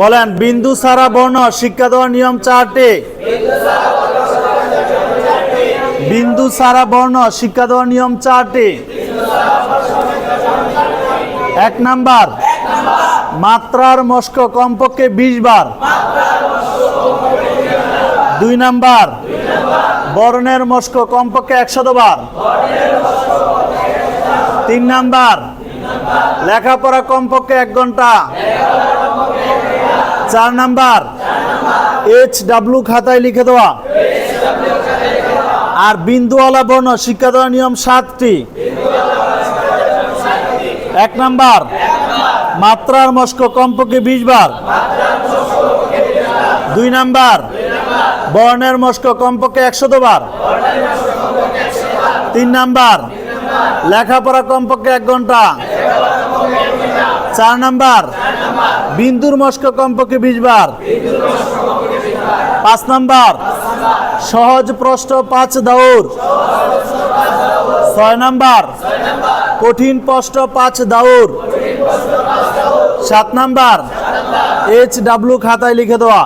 বলেন, বিন্দু সারা বর্ণ, শিক্ষা দেওয়ার নিয়ম চারটি। বিন্দু সারা বর্ণ, শিক্ষা দেওয়ার নিয়ম চারটি। এক নাম্বার, মাত্রার মস্ক কমপক্ষে বিশ বার। দুই নাম্বার, বর্ণের মস্ক কমপক্ষে একশত বার। তিন নাম্বার, লেখাপড়া কমপক্ষে এক ঘণ্টা। চার নাম্বার। এইচ ডাব্লু খাতায় লিখে দেওয়া। আর বিন্দুওয়ালা বর্ণ শিক্ষা দেওয়ার নিয়ম সাতটি। এক নাম্বার। মাত্রার মস্ক কমপক্ষে বিশ বার। দুই নাম্বার। বর্ণের মস্ক কমপক্ষে একশত বার। তিন নাম্বার। লেখাপড়া কমপক্ষে এক ঘণ্টা। চার নাম্বার। বিন্দুর মস্ক কমপক্ষে বিশ বার। পাঁচ নাম্বার। সহজ প্রশ্ন পাঁচ দাউর। ছয় নাম্বার। কঠিন প্রশ্ন পাঁচ দাউর। সাত নাম্বার। এইচ ডাব্লু খাতায় লিখে দেওয়া।